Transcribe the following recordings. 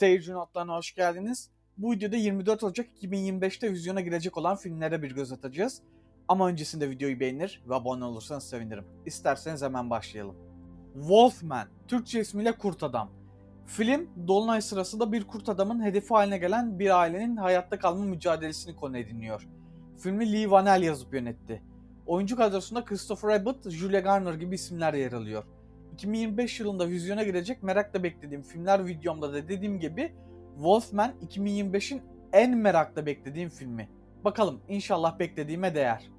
Seyirci notlarına hoş geldiniz. Bu videoda 24 Ocak 2025'te vizyona girecek olan filmlere bir göz atacağız. Ama öncesinde videoyu beğenir ve abone olursanız sevinirim. İsterseniz hemen başlayalım. Wolfman, Türkçe ismiyle Kurt Adam. Film, Dolunay sırasında bir kurt adamın hedefi haline gelen bir ailenin hayatta kalma mücadelesini konu ediniyor. Filmi Lee Vanell yazıp yönetti. Oyuncu kadrosunda Christopher Abbott, Julia Garner gibi isimler yer alıyor. 2025 yılında vizyona girecek merakla beklediğim filmler videomda da dediğim gibi Wolfman 2025'in en merakla beklediğim filmi. Bakalım inşallah beklediğime değer.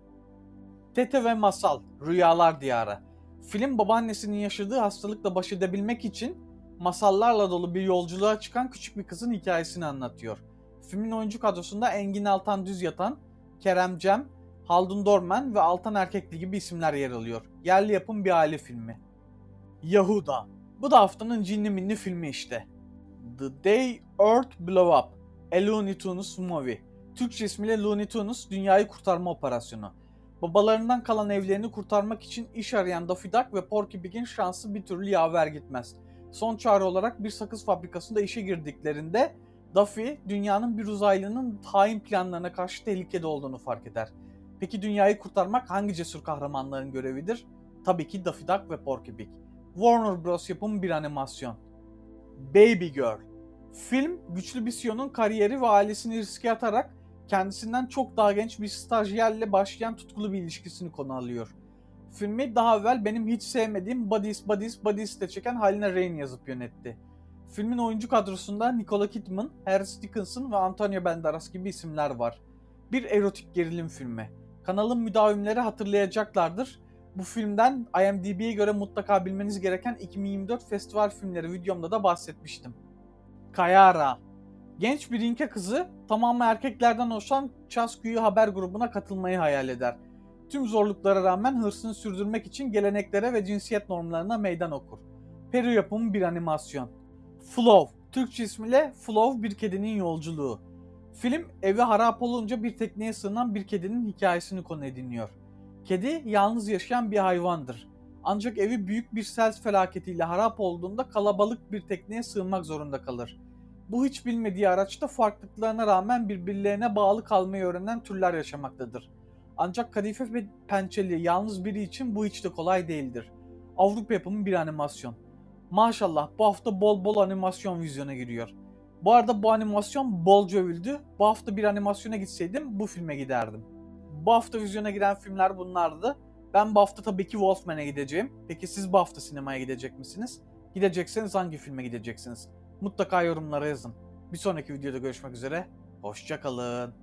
Tete ve Masal, Rüyalar Diyarı. Film babaannesinin yaşadığı hastalıkla baş edebilmek için masallarla dolu bir yolculuğa çıkan küçük bir kızın hikayesini anlatıyor. Filmin oyuncu kadrosunda Engin Altan Düz Yatan, Kerem Cem, Haldun Dorman ve Altan Erkekli gibi isimler yer alıyor. Yerli yapım bir aile filmi. Yahuda. Bu da haftanın cinli minli filmi işte. The Day Earth Blew Up. A Looney Tunes Movie. Türkçe ismiyle Looney Tunes Dünyayı Kurtarma Operasyonu. Babalarından kalan evlerini kurtarmak için iş arayan Daffy Duck ve Porky Pig'in şansı bir türlü yaver gitmez. Son çare olarak bir sakız fabrikasında işe girdiklerinde Duffy, dünyanın bir uzaylının hain planlarına karşı tehlikede olduğunu fark eder. Peki dünyayı kurtarmak hangi cesur kahramanların görevidir? Tabii ki Daffy Duck ve Porky Pig. Warner Bros. yapımı bir animasyon. Baby Girl. Film, güçlü bir CEO'nun kariyeri ve ailesini riske atarak kendisinden çok daha genç bir stajyerle başlayan tutkulu bir ilişkisini konu alıyor. Filmi daha evvel benim hiç sevmediğim Buddies Buddies Buddies de çeken Halina Rain yazıp yönetti. Filmin oyuncu kadrosunda Nicole Kidman, Harris Dickinson ve Antonio Banderas gibi isimler var. Bir erotik gerilim filmi. Kanalın müdavimleri hatırlayacaklardır. Bu filmden IMDb'ye göre mutlaka bilmeniz gereken 2024 festival filmleri videomda da bahsetmiştim. Kayara. Genç bir İnka kızı tamamı erkeklerden oluşan Chaskuyu haber grubuna katılmayı hayal eder. Tüm zorluklara rağmen hırsını sürdürmek için geleneklere ve cinsiyet normlarına meydan okur. Peru yapımı bir animasyon. Flow, Türkçe ismiyle Flow bir kedinin yolculuğu. Film evi harap olunca bir tekneye sığınan bir kedinin hikayesini konu ediniyor. Kedi yalnız yaşayan bir hayvandır. Ancak evi büyük bir sel felaketiyle harap olduğunda kalabalık bir tekneye sığınmak zorunda kalır. Bu hiç bilmediği araçta farklılıklarına rağmen birbirlerine bağlı kalmayı öğrenen türler yaşamaktadır. Ancak kadife ve pençeli yalnız biri için bu hiç de kolay değildir. Avrupa yapımı bir animasyon. Maşallah bu hafta bol bol animasyon vizyona giriyor. Bu arada bu animasyon bolca övüldü. Bu hafta bir animasyona gitseydim bu filme giderdim. Bu hafta vizyona giren filmler bunlardı. Ben bu hafta tabii ki Wolfman'e gideceğim. Peki siz bu hafta sinemaya gidecek misiniz? Gidecekseniz hangi filme gideceksiniz? Mutlaka yorumlara yazın. Bir sonraki videoda görüşmek üzere. Hoşçakalın.